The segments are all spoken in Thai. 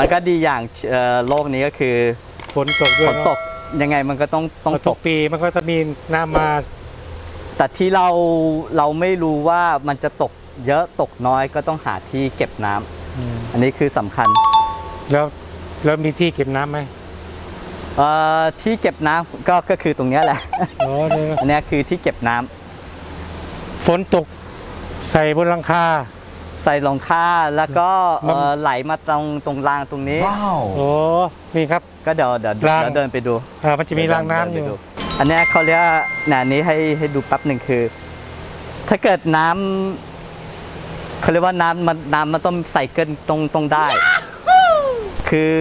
มันก็ดีอย่างเอ่อโลกนี้ก็คือฝนตกด้วฝยนเนอะตกยังไงมันก็ต้องต้องตตกกปีมันก็จะมีน้ำมา แต่ที่เราเราไม่รู้ว่ามันจะตกเยอะตกน้อยก็ต้องหาที่เก็บน้ำอืมอันนี้คือสำคัญ แล้วแล้วมีที่เก็บน้ำไหมเอ่อที่เก็บน้ำก็ก็คือตรงเนี้ยแหละอ๋อเนี่ยอันเนี้ยคือที่เก็บน้ำฝนตกใส่บนหลังคา ใส่รองค่าแล้วก็มันเอ่อไหลมาตรงตรงรางตรงนี้โอ้นี่ครับ ก็เดี๋ยวเดี๋ยวราง เดี๋ยวเดินไปดูอ่ามันจะมีรางน้ำอยู่เดิไปดูอันเนี้ยเขาเรียกว่าแหนอันนี้ให้ให้ดูแป๊บหนึ่งคือ ถ้าเกิดน้ำเขาเรียกว่าน้ำมันน้ำมันต้องใส่เกินตรงตรงได้ คือ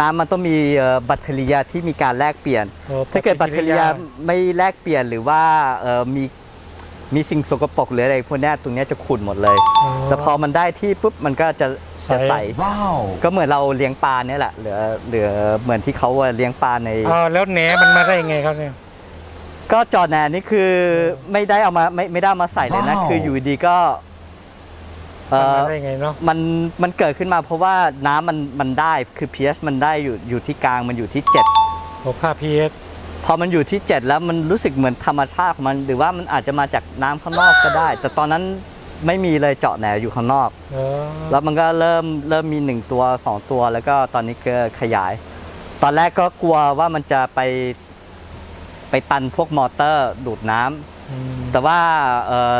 น้ำมันต้องมีเอ่อแบคทีเรียที่มีการแลกเปลี่ยน โอ้ถ้าเกิดแบคทีเรียไม่แลกเปลี่ยนหรือว่าเอ่อมี มีสิ่งสกปรกหรืออะไรพวกเนี้ยตรงเนี้ยจะขุ่นหมดเลย แต่พอมันได้ที่ปุ๊บมันก็จะจะใสว้าวก็เหมือนเราเลี้ยงปลาเนี่ยแหละเหลือเหลือเหมือนที่เขาเลี้ยงปลาใน อ้าวแล้วแหนมันมาได้ยังไงครับเนี่ย ก็จอแหนนี่คือไม่ได้เอามาไม่ไม่ได้เอามาใส่เลยนะว้าวคืออยู่ดีก็เอมันมาอได้ยังไงเนาะ มันมันเกิดขึ้นมาเพราะว่าน้ำมันมันได้คือ pH มันได้อยู่อยู่ที่กลางมันอยู่ที่ 7 โอ้ค่าพีเอส พอมันอยู่ที่ 7 แล้วมันรู้สึกเหมือนธรรมชาติของมัน หรือว่ามันอาจจะมาจากน้ำข้างนอกก็ได้ แต่ตอนนั้นไม่มีเลยเจาะแหนอยู่ข้างนอก เออแล้วมันก็เริ่มเริ่มมี 1 ตัว 2 ตัวแล้วก็ตอนนี้ก็ขยาย ตอนแรกก็กลัวว่ามันจะไปไปตันพวกมอเตอร์ดูดน้ำ อืมแต่ว่าเออ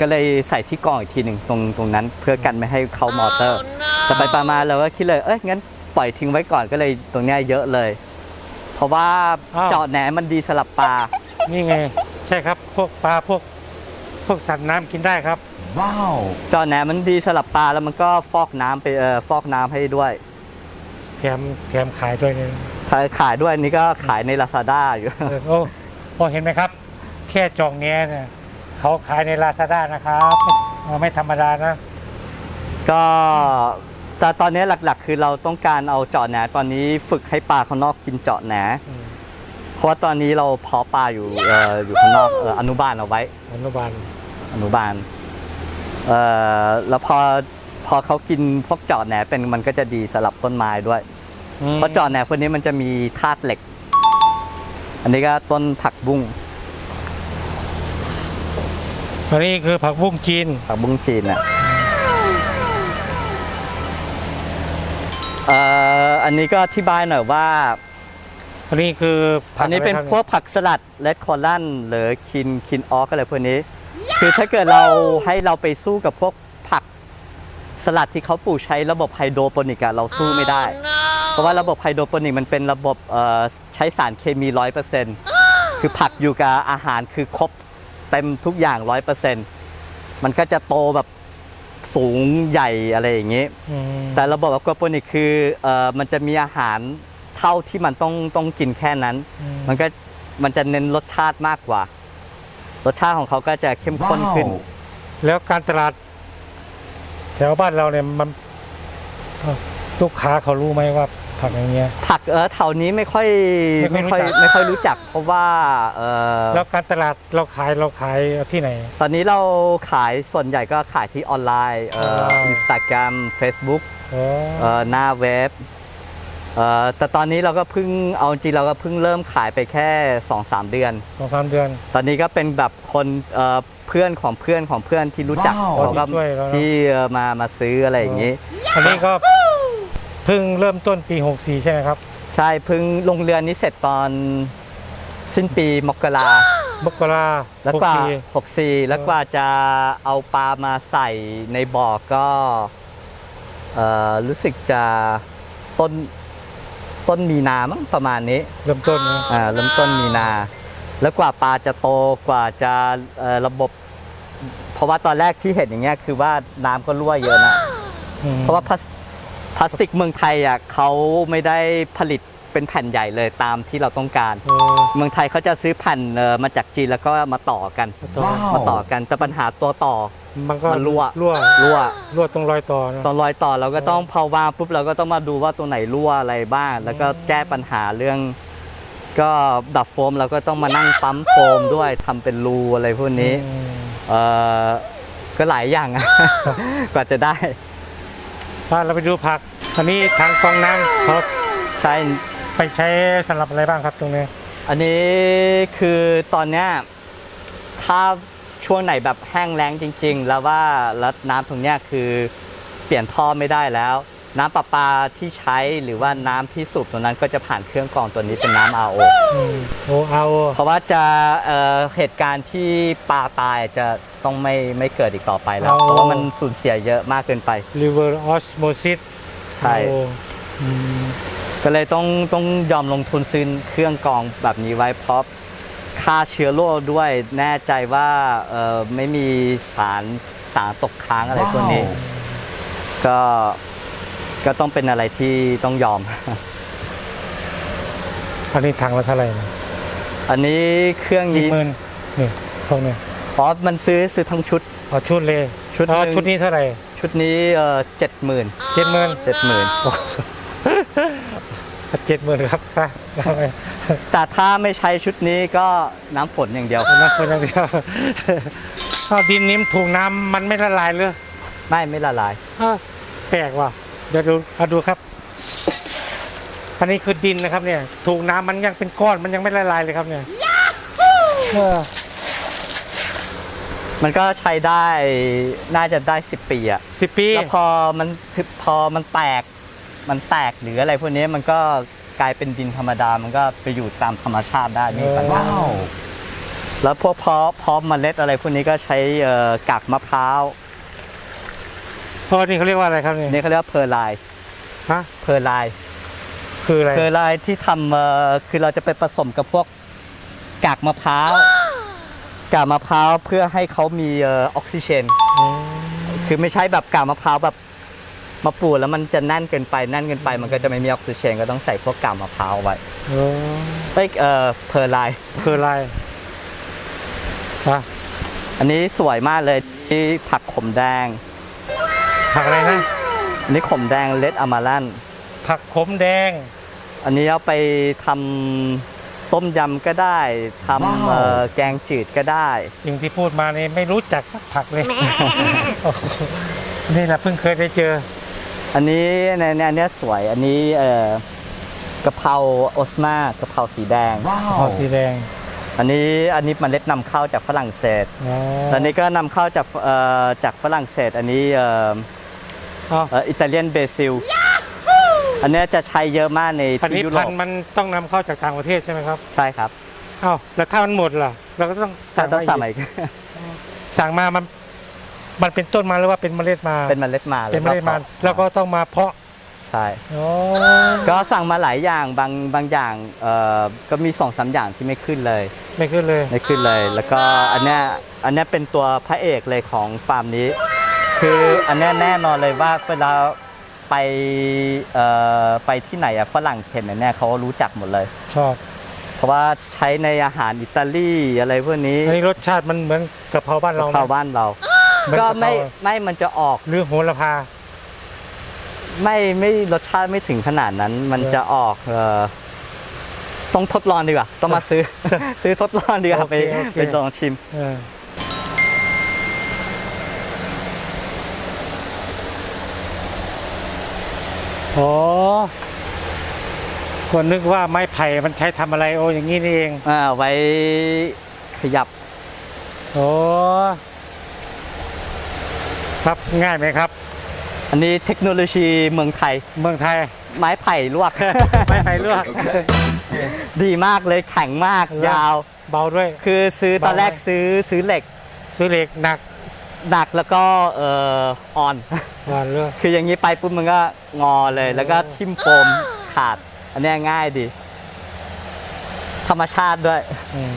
ก็เลยใส่ที่กรองอีกทีหนึ่งตรงตรงนั้น เพื่อกันไม่ให้เข้ามอเตอร์ แต่ไปประมาณเราก็คิดเลย เอ้ยงั้นปล่อยทิ้งไว้ก่อนก็เลยตรงเนี้ยเยอะเลย เพราะว่าเจาะแหนมันดีสลับปลา นี่ไง ใช่ครับพวกปลาพวก พวกสัตว์น้ำกินได้ครับว้าวเจาะแหนมันดีสลับปลาแล้วมันก็ฟอกน้ำไปเออฟอกน้ำให้ด้วยแถมแถมขายด้วยเนี่ยถ้าขายด้วยอันนี้ก็ขายใน Lazada อยู่ เออโอ้พอเห็นไหมครับ แค่จองเนี้ยเนี่ยเขาขายในลาซาด้านะครับเออไม่ธรรมดานะ ก็ แต่ตอนนี้หลักๆ คือเราต้องการเอาเจาะแหนตอนนี้ฝึกให้ปลาข้างนอกกินเจาะแหนอืมเพราะว่าตอนนี้เราเพาะปลาอยู่เอ่ออยู่ข้างนอกเอ่ออนุบาลเอาไว้ อนุบาลอนุบาลเอ่อแล้วพอพอเขากินพวกเจาะแหนเป็นมันก็จะดีสลับต้นไม้ด้วย เพราะเจาะแหนพวกนี้มันจะมีธาตุเหล็ก อันนี้ก็ต้นผักบุ้งอันนี้คือผักบุ้งจีนผักบุ้งจีนอะ เอ่ออันนี้ก็อธิบายหน่อยว่าอันนี้คือผัอันนี้เป็นะไรครับพวกผักสลัดเลดคอลันหรือคินคินออกอะไรพวกนี้ คือถ้าเกิดเราให้เราไปสู้กับพวกผักสลัดที่เขาปลูกใช้ระบบไฮโดรโปนิกอะเราสู้ไม่ได้ เพราะว่าระบบไฮโดรโปนิกมันเป็นระบบเอ่อใช้สารเคมีร้อยเปอร์เซ็นต์คือผักอยู่กับอาหารคือครบเต็มทุกอย่างร้อยเปอร์เซ็นต์มันก็จะโตแบบ สูงใหญ่อะไรอย่างนี้อืมแต่ระบบอควาโปนิกคือเอ่อมันจะมีอาหารเท่าที่มันต้องต้องกินแค่นั้นอืมมันก็มันจะเน้นรสชาติมากกว่า รสชาติของเขาก็จะเข้มว้าข้นขึ้นวแล้วการตลาด แถวบ้านเราเนี่ยมันเอ่อลูกค้าเขารู้ไหมว่า ผักอย่างเงี้ย ผักเออแถวนี้ไม่ค่อยไม่ไม่ค่ค่ออยยรู้จัก ไม่ค่อยรู้จัก เพราะว่าเออแล้วการตลาดเราขายเราขายที่ไหน ตอนนี้เราขายส่วนใหญ่ก็ขายที่ออนไลน์เอ่อออินสตาแกรมเฟซบุ๊ก อ๋อ เอ่อหน้าเว็บเอ่อแต่ตอนนี้เราก็เพิ่งเอาจริงเราก็เพิ่งเริ่มขายไปแค่ 2-3 เดือน สองสามเดือน ตอนนี้ก็เป็นแบบคนเอ่อเพื่อนของเพื่อนของเพื่อนที่รู้จักว้าว เขาก็ที่ช่วยเรา ที่เอ่อมามาซื้ออะไรอย่างนี้ อันนี้ก็ เพิ่งเริ่มต้นปี 64 ใช่ไหมครับใช่เพิ่งลงเรือนี้เสร็จตอนสิ้นปีมกรามกราแล้วกว่า64 64 แล้วกว่าจะเอาปลามาใส่ในบ่อก็เอ่อรู้สึกจะต้นต้นมีนามั้งประมาณนี้ เริ่มต้นนะอ่าเริ่มต้นมีนา แล้วกว่าปลาจะโตกว่าจะเอ่อระบบ เพราะว่าตอนแรกที่เห็นอย่างเงี้ยคือว่าน้ำก็รั่วเยอะนะ อืมเพราะว่าพลาส พลาสติกเมืองไทยอะเขาไม่ได้ผลิตเป็นแผ่นใหญ่เลยตามที่เราต้องการเออเมืองไทยเขาจะซื้อแผ่นเอ่อมาจากจีนแล้วก็มาต่อกันต่อว้าว มาต่อกันแต่ปัญหาตัวต่อ มันก็มันรั่ว รั่วรั่ว รั่วตรงรอยต่อนะ ตอนรอยต่อเราก็ต้องพอวางปุ๊บเราก็ต้องมาดูว่าตัวไหนรั่วอะไรบ้าง แล้วก็แก้ปัญหาเรื่อง ก็ดับโฟมเราก็ต้องมานั่งปั๊มโฟมด้วยทำเป็นรูอะไรพวกนี้อืมเออก็หลายอย่างอะ กว่าจะได้ อะเราไปดูผักอันนี้ทางกรองน้ำเขาใช่ไปใช้สำหรับอะไรบ้างครับตรงนี้ อันนี้คือตอนเนี้ยถ้าช่วงไหนแบบแห้งแล้งจริง ๆ แล้วว่าแล้วน้ำตรงเนี้ยคือเปลี่ยนท่อไม่ได้แล้ว น้ำประปาที่ใช้หรือว่าน้ำที่สูบตรงนั้นก็จะผ่านเครื่องกรองตัวนี้เป็นน้ำ RO อืมโอเอาเพราะว่าจะเอ่อเหตุการณ์ที่ปลาตายจะ ต้องไม่ไม่เกิดอีกต่อไปแล้ว เพราะว่ามันสูญเสียเยอะมากเกินไปรีเวอร์ออสโมซิสใช่ก็เลยต้องต้องยอมลงทุนซื้อเครื่องกรองแบบนี้ไว้เพราะค่าเชื้อโรคด้วยแน่ใจว่าเอ่อไม่มีสารสารตกค้างอะไรพวกนี้ก็ก็ต้องเป็นอะไรที่ต้องยอม อันนี้ถังละเท่าไหร่นะอันนี้เครื่องกี่นี้ หมื่นนี่พวกเนี้ย เพราะมันซื้อซื้อทั้งชุด เอาชุดเลยชุดอ๋อหนึ่งชุดนี้เท่าไหร่ชุดนี้เอ่อเจ็ดหมื่นเจ็ดหมื่นเจ็ดหมื่นเจ็ดหมื่นครับไปเอาไปแต่ถ้าไม่ใช้ชุดนี้ก็น้ำฝนอย่างเดียวเอานักคนอย่างเดียวเอาดินนิ้มถูกน้ำมันไม่ละลายเลยไม่ไม่ละลาย อ้าวแปลกว่ะเดี๋ยวดูเอาดูครับ อันนี้คือดินนะครับเนี่ย ถูกน้ำมันยังเป็นก้อนมันยังไม่ละลายเลยครับเนี่ยเออ มันก็ใช้ได้น่าจะได้ 10 ปีอะสิบปี แล้วพอมันพอมันแตก มันแตกหรืออะไรพวกนี้มันก็กลายเป็นดินธรรมดา มันก็ไปอยู่ตามธรรมชาติได้ไม่มีปัญหาแล้วพวกเพาะเพาะเมล็ดอะไรพวกนี้ก็ใช้เอ่อกากมะพร้าวเพราะนี่เขาเรียกว่าอะไรครับเนี่ยนี่เขาเรียกว่าเพอร์ไลน์ฮะเพอร์ไลน์ คืออะไรเพอร์ไลน์ที่ทำเอ่อคือเราจะไปผสมกับพวกกากมะพร้าว กากมะพร้าวเพื่อให้เขามีเออออกซิเจนอืมคือไม่ใช่แบบกากมะพร้าวแบบมาปลูกแล้วมันจะแน่นเกินไปแน่นเกินไป มันก็จะไม่มีออกซิเจนก็ต้องใส่พวกกากมะพร้าวไว้โอ้เอ้ยเอ่อเพอร์ไลน์คืออะไรฮะอันนี้สวยมากเลยที่ผักขมแดงผักอะไรนะ อันนี้ขมแดงเลดอามารันผักขมแดง อันนี้เอาไปทำ ต้มยำก็ได้ทำเอ่อแกงจืดก็ได้ สิ่งที่พูดมานี่ไม่รู้จักสักผักเลยโอ้โหนี่แหละเพิ่งเคยได้เจอ อันนี้ในในอันเนี้ยสวยอันนี้เอ่อกะเพราโอสมากะเพราสีแดงออกสีแดงอันนี้อันนี้เมล็ดนำเข้าจากฝรั่งเศสอ๋ออันนี้ก็นำเข้าจากเอ่อจากฝรั่งเศส อันนี้เอ่ออ๋อเอ่ออิตาเลียนเบซิล อันเนี้ยจะใช้เยอะมากในอันนี้ที่ยุโรพันปธุ์มันต้องนำเข้าจากต่างประเทศใช่ไหมครับใช่ครับอ้าวแล้วถ้ามันหมดล่ะ เราก็ต้องถ้าสั่งต้องสั่งมาใหม่อีกสั่งมามัน มันเป็นต้นมาหรือว่าเป็นเมล็ดมาเป็นเมล็ดมาเป็นเมล็ดมาพาะแล้วก็ต้องมาเพาะใช่โอ้ก็สั่งมาหลายอย่างบางบางอย่างเอ่อก็มีสองสามอย่างที่ไม่ขึ้นเลย ไม่ขึ้นเลยไม่ขึ้นเลย แล้วก็อันเนี้ยอันเนี้ยเป็นตัวพระเอกเลยของฟาร์มนี้ คืออันเนี้ยแน่นอนเลยว่าเวลา ไปเอ่อไปที่ไหนอะฝรั่งเห็นอันเนี้ยเขารู้จักหมดเลย ชอบ เพราะว่าใช้ในอาหารอิตาลีอะไรพวกนี้อันนี้รสชาติมันเหมือนกะเพราบ้านเราไหมข้าวบ้านเรา เหอนก็กะเพราไม่ไม่มันจะออกหรือโหระพา ไม่ไม่รสชาติไม่ถึงขนาดนั้น มันจะออกเอ่อต้องทดลองดีกว่าต้องมาซื้อ ซื้อทดลองดีกว่าโอเคไปโอเค ไปลองชิม เออ โอ้คนนึกว่าไม้ไผ่มันใช้ทำอะไรโอ้อย่างนี้นี่เองอ่าไว้ขยับโอ้ครับง่ายไหมครับ อันนี้เทคโนโลยีเมืองไทย เมืองไทย ไม้ไผ่ลวก ไม้ไผ่ลวก ดีมากเลยแข็งมากลวกยาว เบาด้วย คือซื้อตอนแรกเบาไหมซื้อซื้อเหล็ก ซื้อเหล็กหนัก หนักแล้วก็เอ่ออ่อนหวานเลยคืออย่างนี้ไปปุ๊บมันก็งอเลย แล้วก็ทิ่มโฟมขาด อันเนี้ยง่ายดี ธรรมชาติด้วย อืม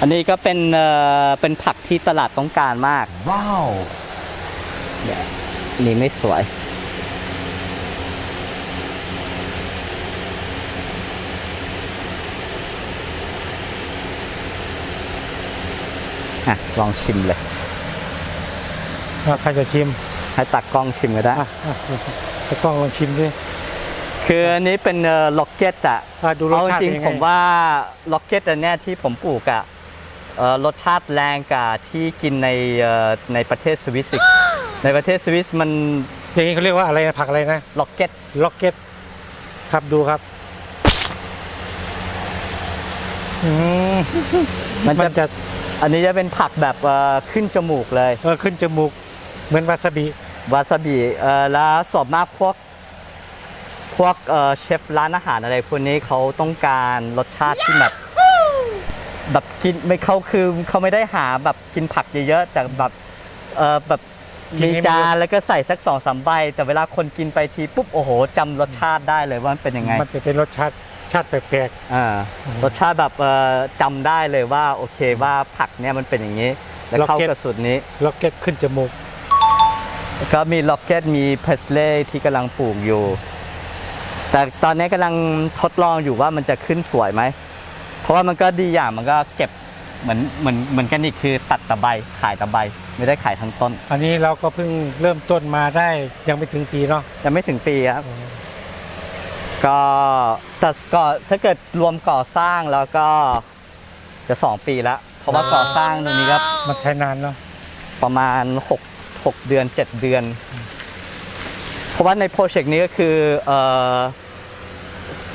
อันนี้ก็เป็นเอ่อเป็นผักที่ตลาดต้องการมาก ว้าวอันนี่ไม่สวย อะลองชิมเลยอะใครจะชิม ให้ตักกล้องชิมก็ได้อะอะตะกล้องลองชิมดิคืออันนี้เป็นล็อกเก็ตอะอะดูรสเอาจชาติริงเป็นยังๆไงผมว่าล็อกเก็ตอันเนี้ยที่ผมปลูกอะเอ่อรสชาติแรงกว่าที่กินในเอ่อในประเทศสวิสอีกในประเทศสวิสมันอย่างนี้เขาเรียกว่าอะไรนะผักอะไรนะล็อกเก็ตล็อกเก็ตครับดูครับอืมมันมัจะนจะ อันนี้จะเป็นผักแบบเอ่อขึ้นจมูกเลยเออขึ้นจมูกเหมือนวาซาบิวาซาบิเอ่อแล้วสอบมากพวกพวกเอ่อเชฟร้านอาหารอะไรพวกนี้เขาต้องการรสชาติที่แบบแบบกินไม่เขาคือเขาไม่ได้หาแบบกินผักเยอะๆแต่แบบเออแบบมีจานแล้วก็ใส่สักสองสามใบ แต่เวลาคนกินไปทีปุ๊บโอ้โหจำรสชาติได้เลยว่ามันเป็นยังไง มันจะเป็นรสชาติ ชาติแปลกอ่ารสชาติแบบเอ่อจำได้เลยว่าโอเคว่าผักเนี่ยมันเป็นอย่างนี้ แล้วเข้ากับสูตรนี้ ๆล็อกเก็ตขึ้นจมูก ก็มีล็อกเก็ตมีเพสเล่ที่กำลังปลูกอยู่ แต่ตอนนี้กำลังทดลองอยู่ว่ามันจะขึ้นสวยไหม เพราะว่ามันก็ดีอย่างมันก็เก็บเหมือนเหมือนเหมือนกันอีกคือตัดตะไบขายตะไบไม่ได้ขายทั้งต้นอันนี้เราก็เพิ่งเริ่มต้นมาได้ยังไม่ถึงปีเนาะยังไม่ถึงปีครับ ก็แต่ก็ถ้าเกิดรวมก่อสร้างแล้วก็จะสองปีแล้วเพราะว่าก่อสร้างตรงนี้ก็มันใช้นานเนาะประมาณ6 6เดือน7เดือน เพราะว่าในโปรเจกต์นี้ก็คือเอ่อ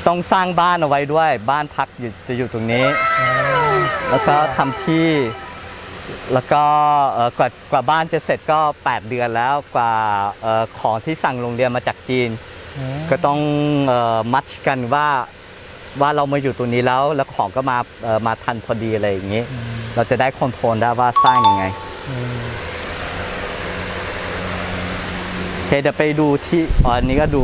ต้องสร้างบ้านเอาไว้ด้วย บ้านพักอยู่จะอยู่ตรงนี้ แล้วก็ทำที่ แล้วก็เอ่อกว่ากว่าบ้านจะเสร็จก็ 8 เดือนแล้วกว่าเอ่อของที่สั่งโรงเรียนมาจากจีนอืม ก็ต้องเอ่อมัชกันว่าว่าเรามาอยู่ตรงนี้แล้ว แล้วของก็มาเอ่อมาทันพอดีอะไรอย่างนี้ เราจะได้คอนโทรลได้ว่าสร้างยังไงอืมโอเคเดี๋ยวไปดูที่อ๋ออันนี้ก็ดู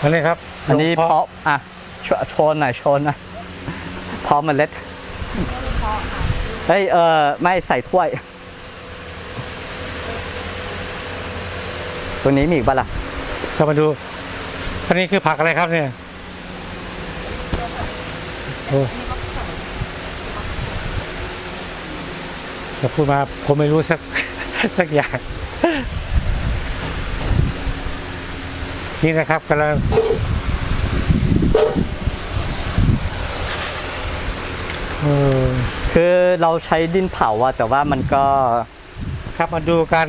อันนี้ครับอันนี้หลวงเพพ่าะอะโชโชนหน่อยโชนหน่อยเพาะเมล็ดเฮ้ยเออไม่ใส่ถ้วย ตัวนี้มีอีกปะล่ะเข้ามาดูอันนี้คือผักอะไรครับเนี่ยโอ้จะพูดมาผมไม่รู้สักสักอย่าง นี่นะครับกำลังเออคือเราใช้ดินเผาอะแต่ว่ามันก็ครับมาดูกัน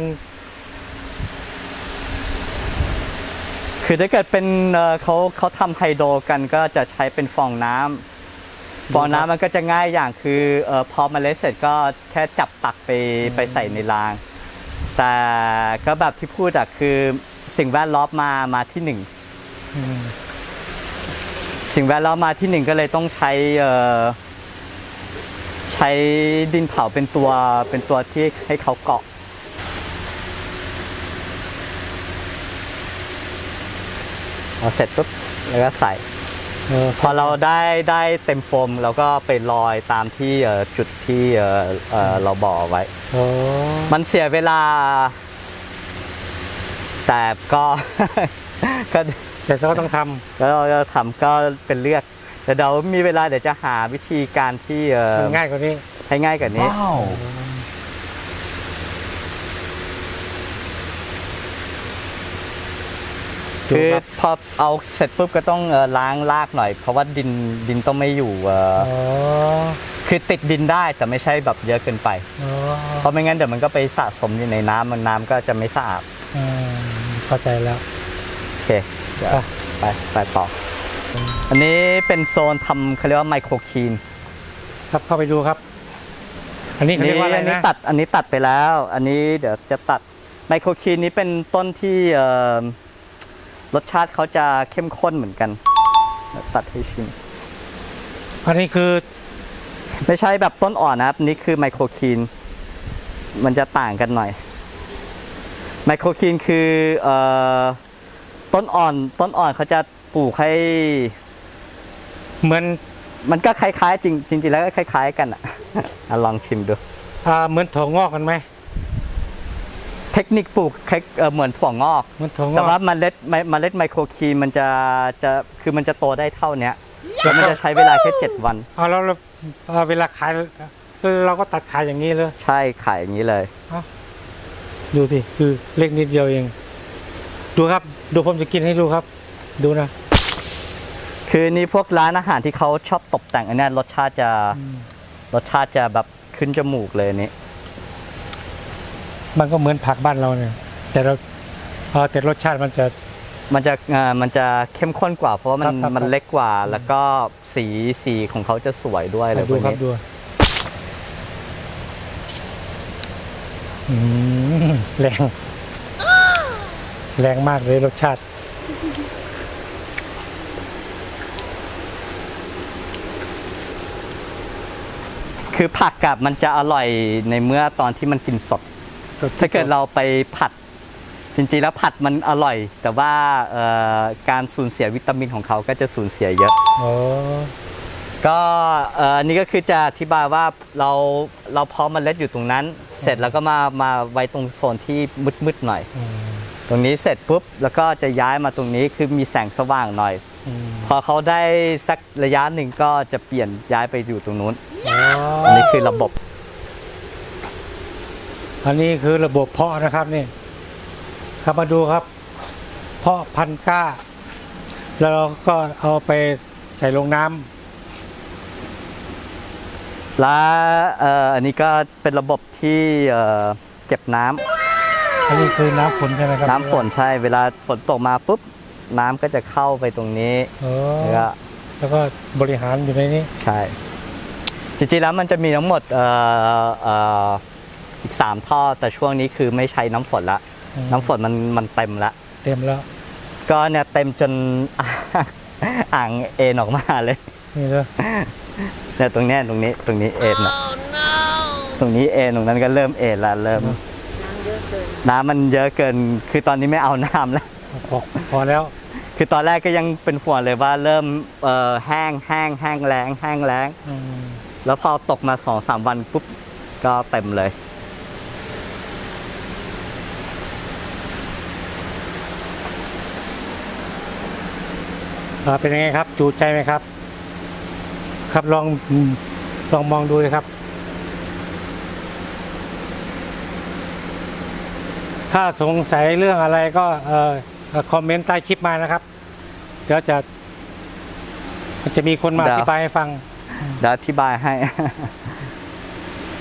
คือถ้าเกิดเป็นเอ่อเขาเขาทำไฮโดรกันก็จะใช้เป็นฟองน้ำฟองน้ำมันก็จะง่ายอย่างคือเออพอเมาเล็ดเสร็จก็แค่จับตักไปไปใส่ในราง แต่ก็แบบที่พูดอะคือสิ่งแวดล้อมมามาที่หนึ่งอืมสิ่งแวดล้อมมาที่หนึ่งก็เลยต้องใช้เอ่อใช้ดินเผาเป็นตัวเป็นตัวที่ให้เขาเกาะ เอาเสร็จปุ๊บแล้วก็ใส่เออพอเราได้ได้เต็มโฟมเราก็ไปลอยตามที่เอ่อจุดที่เอ่อเอ่อเราบอกเอาไว้โอ้มันเสียเวลา แต่ก็ก็แต่เราก็ต้องทแล้วเราจะทำก็เป็นเลือกแต่เดี๋ยวมีเวลาเดี๋ยวจะหาวิธีการที่เอ่อำมันง่ายกว่านี้ ให้ง่ายกว่านี้คือดูครับ พอเอาเสร็จปุ๊บก็ต้องเอ่อล้างลากหน่อย เพราะว่าดินดินต้องไม่อยู่เอ่ออ๋อคือติดดินได้แต่ไม่ใช่แบบเยอะเกินไป อ๋อเพราะไม่งั้นเดี๋ยวมันก็ไปสะสมอยู่ในน้ำมันน้ำก็จะไม่สะอาดอืมเข้าใจแล้ว โอเคเดี๋ยวไป ไปไปต่อ อันนี้เป็นโซนทำเขาเรียกว่าไมโครคีนครับเข้าไปดูครับ อันนี้เขาเรียกว่าอะไรอันี้นะตัดอันนี้ตัดไปแล้ว อันนี้เดี๋ยวจะตัดไมโครคีนนี้เป็นต้นที่เอ่อ รสชาติเขาจะเข้มข้นเหมือนกันเดี๋ยวตัดให้ชิมอันนี้คือ ไม่ใช่แบบต้นอ่อนนะครับ นี่คือไมโครคีน มันจะต่างกันหน่อย ไมโครคีนคือเอ่อต้นอ่อน ต้นอ่อนเขาจะปลูกให้เหมือนมันก็คล้ายๆ จริงจริงๆแล้วก็คล้าย ๆ กันอะอะลองชิมดูอ่าเหมือนถั่วงอกกันไหม เทคนิคปลูกคล้ายเอ่อเหมือนถั่วงอกเหมือนถั่วงแต่อกว่าเมล็ดเมเมล็ดไมโครคีนมันจะจะคือมันจะโตได้เท่าเนี้ยแล้วมันจะใช้เวลาแค่เจ็ดวัน เอาแล้วเราเอาเวลาขายเราก็ตัดขายอย่างนี้เลยใช่ขายอย่างนี้เลย ดูสิคือเล็กนิดเดียวเอง ดูครับ ดูผมจะกินให้ดูครับ ดูนะ คือนี่พวกร้านอาหารที่เขาชอบตกแต่งอันเนี้ยรสชาติจะรสชาติจะแบบขึ้นจมูกเลยอันนี้ มันก็เหมือนผักบ้านเราเนี่ยแต่เราเออแต่รสชาติมันจะ มันจะอ่ามันจะเข้มข้นกว่า เพราะว่ามันครับครับ มันเล็กกว่า แล้วก็สีสีของเขาจะสวยด้วยอะไรพดูวกครับนี้ดูอืมแรง แรงมากเลยรสชาติ คือผักกับมันจะอร่อยในเมื่อตอนที่มันกินสด ถ้าเกิดเราไปผัด จริงๆแล้วผัดมันอร่อย แต่ว่าเอ่อการสูญเสียวิตามินของเขาก็จะสูญเสียเยอะอ๋อก็เอ่ออันนี้ก็คือจะอธิบายว่าเราเราเพาะเมล็ดอยู่ตรงนั้น เสร็จแล้วก็มามาไว้ตรงโซนที่มืดๆหน่อยอืมตรงนี้เสร็จปุ๊บแล้วก็จะย้ายมาตรงนี้คือมีแสงสว่างหน่อยอืมพอเขาได้สักระยะหนึ่งก็จะเปลี่ยนย้ายไปอยู่ตรงนู้นอ๋ออันนี้คือระบบ อันนี้คือระบบเพาะนะครับนี่ครับมาดูครับ เพาะพันธุ์กล้า แล้วเราก็เอาไปใส่ลงน้ำและเอ่ออันนี้ก็เป็นระบบที่เอ่อเก็บน้ำอันนี้คือน้ำฝนใช่ไหมครับน้ำฝนใช่ เวลาฝนตกมาปุ๊บน้ำก็จะเข้าไปตรงนี้เออแล้วก็แล้วก็บริหารอยู่ในนี้ ใช่ จริงๆแล้วมันจะมีทั้งหมดเอ่อเอ่อ อีกสามท่อแต่ช่วงนี้คือไม่ใช้น้ำฝนละ อืมน้ำฝนมันมันเต็มละ เต็มแล้วก็เนี่ยเต็มจน อ่างเอ็นออกมาเลย นี่เลยเนี่ยตรงเนี้ยตรงนี้ตรงนี้เอ็นอะตรงนี้เอ็นตรงนั้นก็เริ่มเอ็นละเริ่ม น้ำมันเยอะเกิน คือตอนนี้ไม่เอาน้ำแล้ว พอพอแล้วคือตอนแรกก็ยังเป็นห่วงเลยว่าเริ่มเอ่อแห้งแห้งแห้งแล้งแห้งแล้งอืมแล้วพอตกมาสองสามวันปุ๊บก็เต็มเลย เป็นยังไงครับ จูใจไหมครับ ครับลองอืมลองมองดูเลยครับ ถ้าสงสัยเรื่องอะไรก็เอ่อเอ่อคอมเมนต์ใต้คลิปมานะครับ เดี๋ยวจะมันจะมีคนมาเดี๋อยวธิบายให้ฟังเดี๋ยวอธิบายให้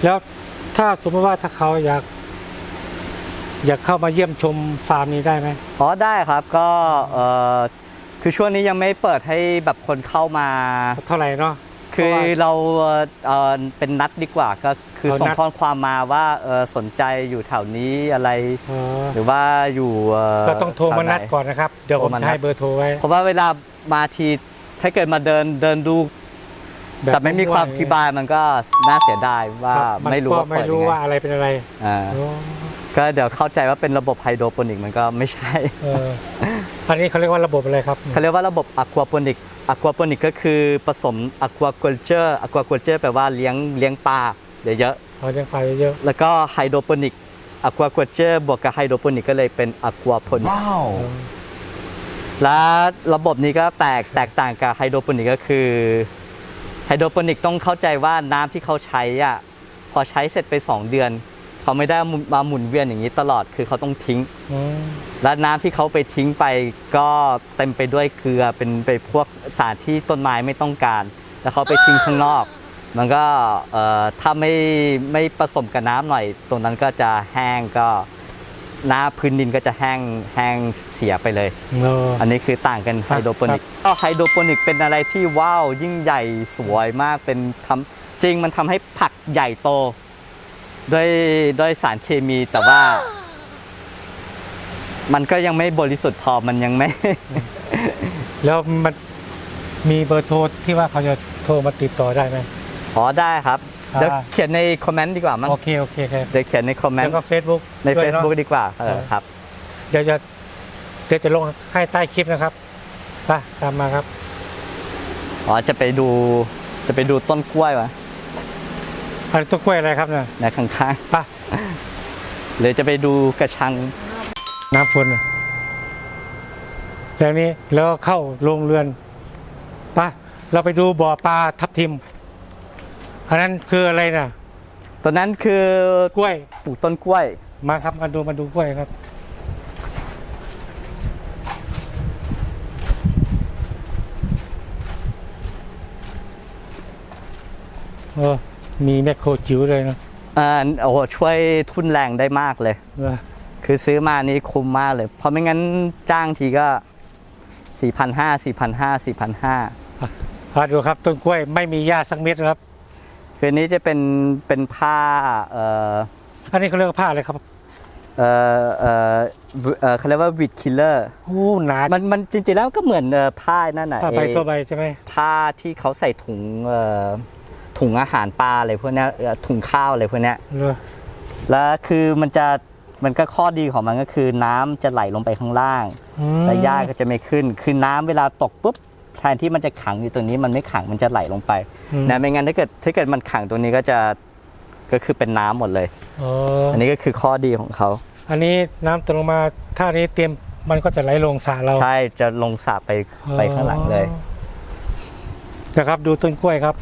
แล้วถ้าสมมติว่าถ้าเขาอยาก อยากเข้ามาเยี่ยมชมฟาร์มนี้ได้ไหมอ๋อได้ครับก็เอ่อ คือช่วงนี้ยังไม่เปิดให้แบบคนเข้ามาเท่าไหร่เนาะคือเพราะว่าเราเอ่อเป็นนัดดีกว่าก็คือเอาส่งนัดข้อความมาว่าเอ่อสนใจอยู่แถวนี้อะไรอ๋อหรือว่าอยู่เก็ต้องโทรมานัดแถวไหก่อนนะครับ เดี๋ยวผมโทรมานัดจะให้เบอร์โทรไว้เพราะว่าเวลามาทีถ้าเกิดมาเดินเดินดูแบบแต่ไม่มีความอธิบายมันก็น่าเสียดายว่าครับนไม่รู้ก็ว่าไม่เปิดรู้ยังไงว่าอะไรเป็นอะไรอ่าโอ้ ก็เดี๋ยวเข้าใจว่าเป็นระบบไฮโดรโปนิกมันก็ไม่ใช่เอออันนี้เขาเรียกว่าระบบอะไรครับเขาเรียกว่าระบบอะควาโปนิกอะควาโปนิกก็คือผสมอะควา u ลเจอร์อะควา u ลเจอร์แปลว่าเลี้ยงเลี้ยงปลาเยอะเอาเลี้ยงปลาเยอะๆแล้วก็ไฮโดรโปนิกอะควา u ลเจอร์บวกกับไฮโดรโปนิกก็เลยเป็นอะควาโปนิก Wow. และระบบนี้ก็แตกแตกต่างกับไฮโดรโปนิกก็คือไฮโดรโปนิกต้องเข้าใจว่าน้ำที่เขาใช้อะพอใช้เสร็จไป 2 เดือน เขาไม่ได้มาหมุนเวียนอย่างนี้ตลอดคือเขาต้องทิ้งๆอืมและน้ำที่เขาไปทิ้งไปก็เต็มไปด้วยเกลือเป็นไปพวกสารที่ต้นไม้ไม่ต้องการ แล้วเขาไปทิ้งข้างนอก มันก็เอ่อถ้าไม่ไม่ผสมกับน้ำหน่อย ตรงนั้นก็จะแห้งก็น้ำพื้นดินก็จะแห้งแห้งเสียไปเลยเอออันนี้คือต่างกันครัไฮบโดรโปนิกก็ไฮโดรโปนิกเป็นอะไรที่ว้าวยิ่งใหญ่สวยมากเป็นทำจริงมันทำให้ผักใหญ่โต ด้วยด้วยสารเคมีแต่ว่า มันก็ยังไม่บริสุทธิ์พอมันยังไม่ แล้วมันมีเบอร์โทรที่ว่าเขาจะโทรมาติดต่อได้ไหมขอได้ครับอ่าเดี๋ยวเขียนในคอมเมนต์ดีกว่ามั้งโอเคโอเคครับเดี๋ยวเขียนในคอมเมนแล้วต์ก็ Facebook ในด้วยเนอะ Facebook ดีกว่าเออเออครับ เดี๋ยวจะเดี๋ยวจะลงให้ใต้คลิปนะครับไปตามมาครับ อ๋อจะไปดูจะไปดูต้นกล้วยวะ อันนี้ตัวกล้วยอะไรครับเนี่ยนะข้างๆปะหรือจะไปดูกระชังน้ำฝนแล้วนี้แล้วเข้าโรงเรือนปะเราไปดูบ่อปลาทับทิม อันนั้นคืออะไรนะตอนนั้นคือกล้วยปลูกต้นกล้วย มาครับมาดูมาดูกล้วยครับเออ มีแมคโครจิ๋วเลยนะอ่าโอ้โหช่วยทุนแรงได้มากเลยเออคือซื้อมานี่คุ้มมากเลย เพราะไม่งั้นจ้างทีก็สี่พันห้าสี่พันห้าสี่พันห้าอะดูครับต้นกล้วยไม่มีหญ้าสักเม็ดนะครับ คือนี้จะเป็นเป็นผ้าเอ่ออันนี้เขาเรียกว่าผ้าอะไรครับเอ่อเอ่อเอ่อเขาเรียกว่าวิดคิลเลอร์โอ้หนามันมันจริงๆแล้วก็เหมือนเอ่อผ้านั่นน่ะผ้าใบไอ้ตัวใบใช่ไหมผ้าที่เขาใส่ถุงเอ่อ ถุงอาหารปลาอะไรพวกเนี้ยเอ่อถุงข้าวอะไรพวกเนี้ยเออแล้วคือมันจะมันก็ข้อดีของมันก็คือน้ำจะไหลลงไปข้างล่างอืมและหญ้าก็จะไม่ขึ้น คือน้ำเวลาตกปุ๊บแทนที่มันจะขังอยู่ตรงนี้มันไม่ขังมันจะไหลลงไปอืมนะไม่งั้นถ้าเกิดถ้าเกิดมันขังตรงนี้ก็จะก็คือเป็นน้ำหมดเลยอ๋ออันนี้ก็คือข้อดีของเขา อันนี้น้ำตกลงมาถ้านี้เตรียมมันก็จะไหลลงสระเรา ใช่จะลงสระไปไปข้างหลังเลยนะครับดูต้นกล้วยครับ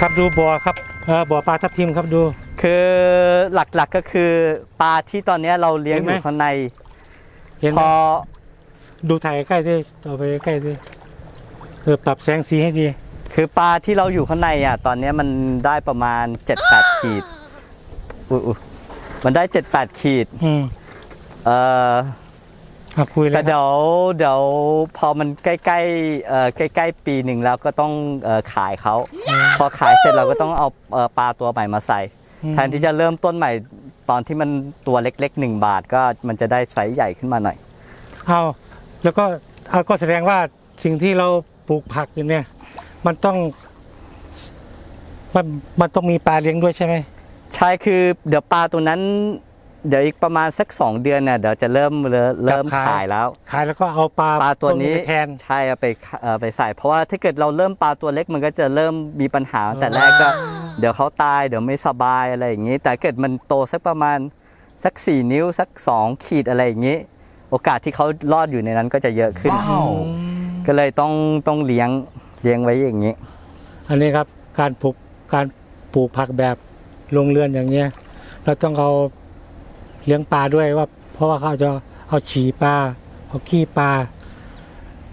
ครับดูบ่อครับเออบ่อปลาทับทิมครับดู คือหลักๆก็คือปลาที่ตอนนี้เราเลี้ยงเห็นอไหม ยู่ข้างใน เห็นไหพมอดูถ่ายใกล้ๆดิต่อไปใกล้ๆดิเออปรับแสงสีให้ดี คือปลาที่เราอยู่ข้างในอะ ตอนนี้มันได้ประมาณ 7-8 ขีดอุ๊ยอุ๊ยมันได้ 7-8 ขีด อืม เอ่อ อะคุยเลยแต่ครับเดี๋ยวเดี๋ยวพอมันใกล้ๆเอ่อใกล้ๆปีหนึ่งแล้วก็ต้องเอ่อขายเขาพอขายเสร็จเราก็ต้องเอาเอ่อปลาตัวใหม่มาใส่อืมแทนที่จะเริ่มต้นใหม่ตอนที่มันตัวเล็กๆ1บาทก็มันจะได้ไซส์ใหญ่ขึ้นมาหน่อยเอาแล้วก็เอาก็แสดงว่าสิ่งที่เราปลูกผักอยู่เนี่ย มันต้องมันมันต้องมีปลาเลี้ยงด้วยใช่ไหมใช่คือเดี๋ยวปลาตัวนั้น เดี๋ยวอีกประมาณสัก 2 เดือนเนี่ยเดี๋ยวจะเริ่มเริ่มเริ่มขายแล้ว ขายแล้วก็เอาปลาปลาตัวนี้ไปแทนใช่เอาไปเอ่อไปใส่เพราะว่าถ้าเกิดเราเริ่มปลาตัวเล็กมันก็จะเริ่มมีปัญหาตั้งแต่แรกก็ เดี๋ยวเขาตายเดี๋ยวไม่สบายอะไรอย่างนี้ แต่เกิดมันโตสักประมาณสัก 4 นิ้วสัก 2 ขีดอะไรอย่างนี้ โอกาสที่เขารอดอยู่ในนั้นก็จะเยอะขึ้นก็เลยต้องต้องเลี้ยงเลี้ยงไว้อย่างนี้ อันนี้ครับการปลูกการปลูกผักแบบลงเรือนอย่างเงี้ยเราต้องเอา เลี้ยงปลาด้วยว่า เพราะว่าเขาจะเอาฉี่ปลาเอาขี้ปลา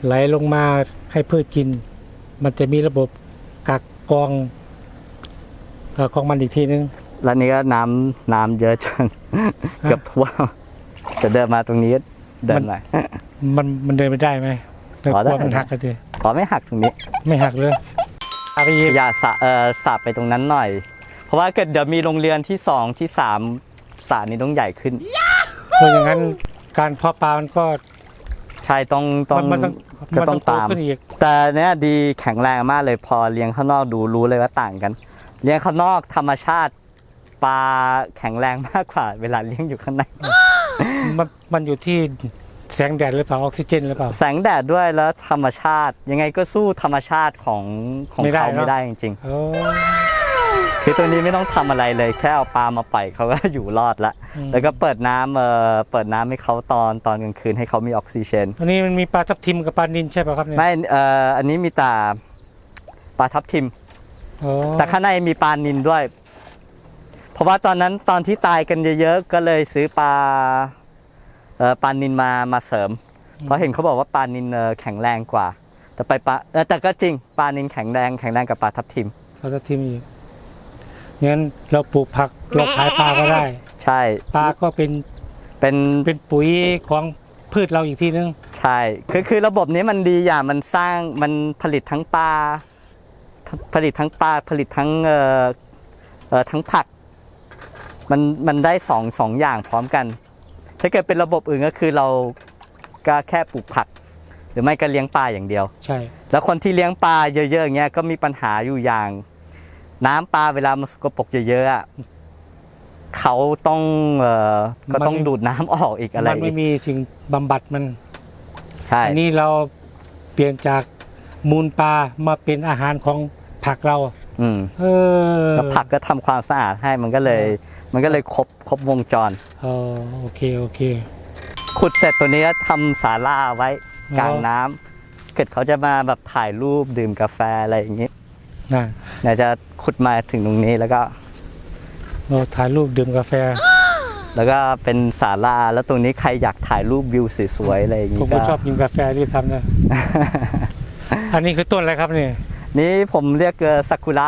ไหลลงมาให้พืชกิน มันจะมีระบบกักกรองเอ่อของมันอีกทีนึงแล้วนี้ก็น้ำน้ำเยอะจนเกือบท่วมจะเดินมาตรงนี้ก็เดินหน่อยมันมันเดินไม่ได้ไหมแต่อ๋อกได้ลัวมันหักกันสิอ๋อไม่หักตรงนี้ ไม่หักเลยเอาไปอีกอย่าสะเออสาบไปตรงนั้นหน่อย เพราะว่าเกิดเดี๋ยวมีโรงเรียนที่สองที่สาม สระนี้ต้องใหญ่ขึ้น เพราะอย่างนั้นการเพาะปลามันก็ ใช่ต้องต้องมันต้องก็มันต้ต้อองงโตตามขึ้นอีก แต่เนี้ยดีแข็งแรงมากเลยพอเลี้ยงข้างนอกดูรู้เลยว่าต่างกัน เลี้ยงข้างนอกธรรมชาติปลาแข็งแรงมากกว่า เวลาเลี้ยงอยู่ข้างใน มันมันอยู่ที่แสงแดดหรือเปล่าออกซิเจนหรือเปล่า แสงแดดด้วยแล้วธรรมชาติ ยังไงก็สู้ธรรมชาติของของไม่ได้เขาเนอะ ไม่ได้จริง โอ้ๆ คือตัวนี้ไม่ต้องทำอะไรเลยแค่เอาปลามาปล่อยเขาก็อยู่รอดละแล้วก็เปิดน้ำเอ่อเปิดน้ำให้เขาตอนตอนกลางคืนให้เขามีออกซิเจนอันนี้มันมีปลาทับทิมกับปลานินใช่ป่ะครับเนี่ยไม่เอ่ออันนี้มีแต่ปลาทับทิมโอ้แต่ข้างในมีปลานินด้วย เพราะว่าตอนนั้นตอนที่ตายกันเยอะๆก็เลยซื้อปลาเอ่อปลานินมามาเสริม เพราะเห็นเขาบอกว่าปลานินเอ่อแข็งแรงกว่า แต่ไปปลาเอ่อแต่ก็จริงปลานินแข็งแรงแข็งแรงกับปลาทับทิมปลาทับทิมอีก งั้นเราปลูกผักเราขายปลาก็ได้ ใช่ปลาก็เป็นเป็นเป็นปุ๋ยของพืชเราอีกทีนึง ใช่ คือคือระบบนี้มันดีอย่างมันสร้างมันผลิตทั้งปลาผลิตทั้งปลาผลิตทั้งเอ่อเอ่อทั้งผัก มันมันได้สองสองอย่างพร้อมกัน ถ้าเกิดเป็นระบบอื่นก็คือเราก็แค่ปลูกผัก หรือไม่ก็เลี้ยงปลาอย่างเดียว ใช่ แล้วคนที่เลี้ยงปลาเยอะๆอย่างเงี้ยก็มีปัญหาอยู่อย่าง น้ำปลาเวลามันสกปรกเยอะๆอะเขาต้องเอ่อก็ต้องดูดน้ำออกอีกอะไรมันไม่อีกมีสิ่งบำบัดมัน ใช่อันนี้เราเปลี่ยนจากมูลปลามาเป็นอาหารของผักเรา อืมเออแล้วผักก็ทำความสะอาดให้มันก็เลย มันก็เลยครบครบวงจรอ๋อโอเคโอเค ขุดเสร็จตัวนี้ทำศาลาไว้อ๋อกลางน้ำเกิดเขาจะมาแบบถ่ายรูปดื่มกาแฟอะไรอย่างนี้ นะเดี๋ยวจะขุดมาถึงตรงนี้แล้วก็เราถ่ายรูปดื่มกาแฟ แล้วก็เป็นศาลาแล้วตรงนี้ใครอยากถ่ายรูปวิวสวยๆอะไรอย่างผมนี้ก็ก็ชอบกินกาแฟรีบทำนะอันนี้คือต้นอะไรครับนี่นี่ผมเรียกเอ่อซากุระ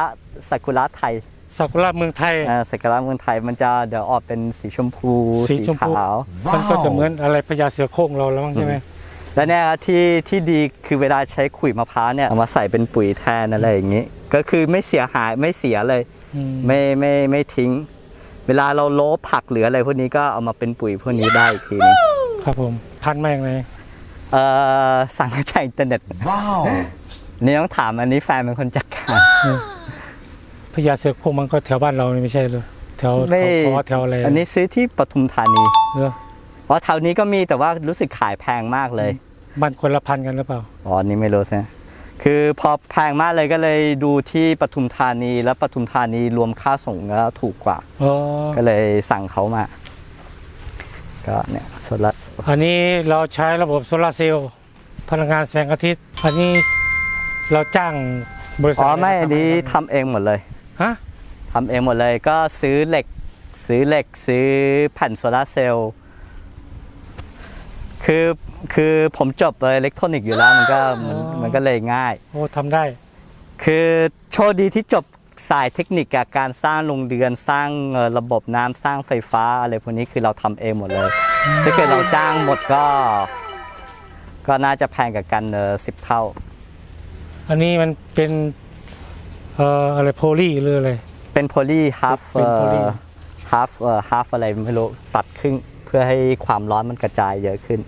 ซากุระไทยซากุระเมืองไทยเอ่อซากุระเมืองไทยมันจะเดี๋ยวออกเป็นสีชมพู สีชมพูขาวมันก็จะเหมือนอะไรพญาเสือโคร่งเราแล้วมั้งใช่ไหมแล้วเนี่ยที่ที่ดีคือเวลาใช้ขุยมะพร้าวเนี่ยเอามาใส่เป็นปุ๋ยแทนอะไรอย่างนี้ ก็คือไม่เสียหายไม่เสียเลยอืมไม่ไม่ไม่ทิ้ง เวลาเราโลบผักหรืออะไรพวกนี้ก็เอามาเป็นปุ๋ยพวกนี้ได้อีกทีนึงครับผมพันแม่งเลยเอ่อสั่งมาจากอินเทอร์เน็ต Wow. นี่ต้องถามอันนี้แฟนเป็นคนจัดการพญาเสือโคร่งมันก็แถวบ้านเรานี่ไม่ใช่เลยแถวไม่แถวแถวอะไรอันนี้ซื้อที่ปทุมธานีเหรอเพราะแถวนี้ก็มีแต่ว่ารู้สึกขายแพงมากเลย บ้านคนละพันกันหรือเปล่าอ๋ออันนี้ไม่รู้ใช่ไหม คือพอแพงมากเลยก็เลยดูที่ปทุมธานีแล้วปทุมธานีรวมค่าส่งแล้วถูกกว่า อ๋อก็เลยสั่งเขามา ก็เนี่ยโซลาร์อันนี้เราใช้ระบบโซลาร์เซลล์พลังงานแสงอาทิตย์ อันนี้เราจ้างบริษัทอ๋อไม่ะรอันนี้ทำทำเองหมดเลยฮะทำเองหมดเลยก็ซื้อเหล็ก ซื้อเหล็ก ซื้อแผ่นโซลาร์เซลล์ คือคือผมจบอิเล็กทรอนิกส์อยู่แล้วมันก็มันมันก็เลยง่าย โอ้ทำได้ คือโชคดีที่จบสายเทคนิคกับการสร้างโรงเรือนสร้างเอ่อระบบน้ำสร้างไฟฟ้าอะไรพวกนี้คือเราทำเองหมดเลย ถ้าเกิดเราจ้างหมดก็ ก็น่าจะแพงกับกันเออสิบเท่า อันนี้มันเป็นเอ่ออะไรโพลีหรืออะไร เป็นโพลีฮาฟเป็น poly ฮาฟเอ่อฮาฟอะไรไม่รู้ตัดครึ่ง เพื่อให้ความร้อนมันกระจายเยอะขึ้น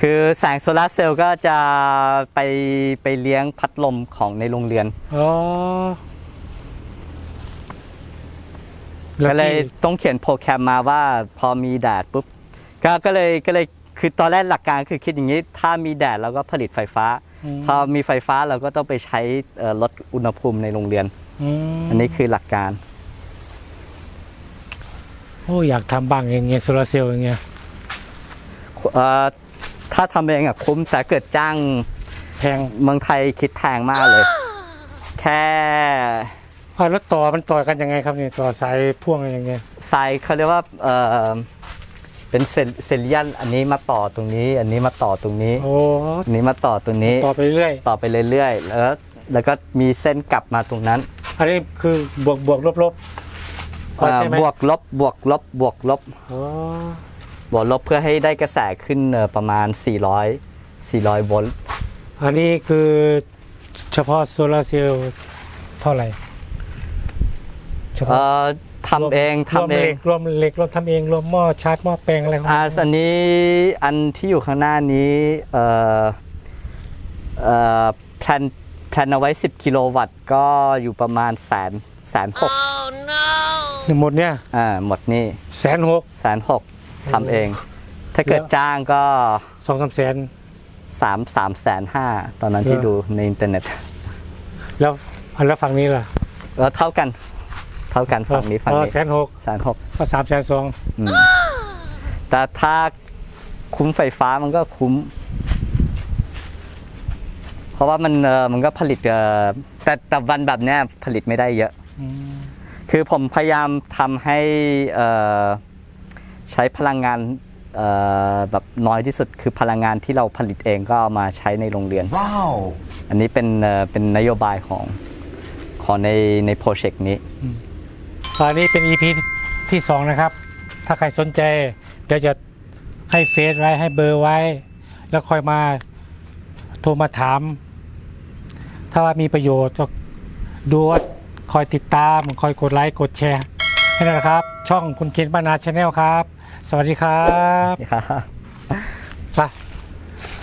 คือแสงโซลาร์เซลล์ก็จะไปไปเลี้ยงพัดลมของในโรงเรือนอ๋อแล้วก็เลยที่ต้องเขียนโปรแกรมมาว่าพอมีแดดปุ๊บก็ก็เลยก็เลยคือตอนแรกหลักการคือคิดอย่างนี้ ถ้ามีแดดเราก็ผลิตไฟฟ้ามพอมีไฟฟ้าเราก็ต้องไปใช้เอ่อลดอุณหภูมิในโรงเรือนมอันนี้คือหลักการ โอ้อยากทำบ้างอย่างเงี้ยโซลาร์เซลล์อย่างเงี้ยเอ่อถ้าทำเองอะคุ้มแต่เกิดจ้างแพงเมืองไทยคิดแพงมากเลย แค่อะแล้วต่อมันต่อกันยังไงครับเนี่ยต่อสายพ่วงอย่างเงี้ยทรายเขาเรียกว่าเอ่อเป็นเซลเซเลียนอันนี้มาต่อตรงนี้ อันนี้มาต่อตรงนี้โอ้อันนี้มาต่อตรงนี้ต่อไปเรื่อยต่อไปเรื่อยๆแล้วแล้วก็มีเส้นกลับมาตรงนั้น อันนี้คือบวกบวกลบลบ อ๋อใช่ไหมบวกลบบวกลบบวกลบอ๋อบวกลบเพื่อให้ได้กระแสขึ้นเอ่อประมาณ 400 400โวลต์อันนี้คือเฉพาะโซลาร์เซลล์เท่าไหร่เฉเอ่พาะอทำเองทำเองรวมเหล็กรวมทำเองรวมหม้อชาร์จหม้อแปลงอะไรของอ่าอันนี้อันที่อยู่ข้างหน้านี้เอ่อเอ่อแพลนแพลนเอาไว้ 10 กิโลวัตต์ก็อยู่ประมาณแสนแสนหก หมดเนี่ยอ่าหมดนี่แสนหกแสนหกทำเอง ถ้าเกิดแล้วจ้างก็สองสามแสนสามสามแสนห้าตอนนั้นที่เหรอดูในอินเทอร์เน็ต แล้วอันแล้วฝั่งนี้ล่ะแล้วเท่ากัน เท่ากันฝั่งนี้ฝั่งอ๋อนี้แสนหกแสนหกก็สามแสนสองอืมแต่ถ้าคุ้มไฟฟ้ามันก็คุ้ม เพราะว่ามันเออมันก็ผลิตเออแต่แต่วันแบบเนี้ยผลิตไม่ได้เยอะ คือผมพยายามทำให้เอ่อใช้พลังงานเอ่อแบบน้อยที่สุดคือพลังงานที่เราผลิตเองก็เอามาใช้ในโรงเรียน Wow. อันนี้เป็นเอ่อเป็นนโยบายของของในในโปรเจกต์นี้อันนี้เป็น EP ที่สองนะครับ ถ้าใครสนใจ เดี๋ยวจะให้เฟซไว้ให้เบอร์ไว้ แล้วค่อยมาโทรมาถาม ถ้าว่ามีประโยชน์ก็ดูว่า คอยติดตาม คอยกดไลค์ กดแชร์ให้นะครับ ช่องคุณเคนบ้านนาชาแนลครับ สวัสดีครับ ครับ ไป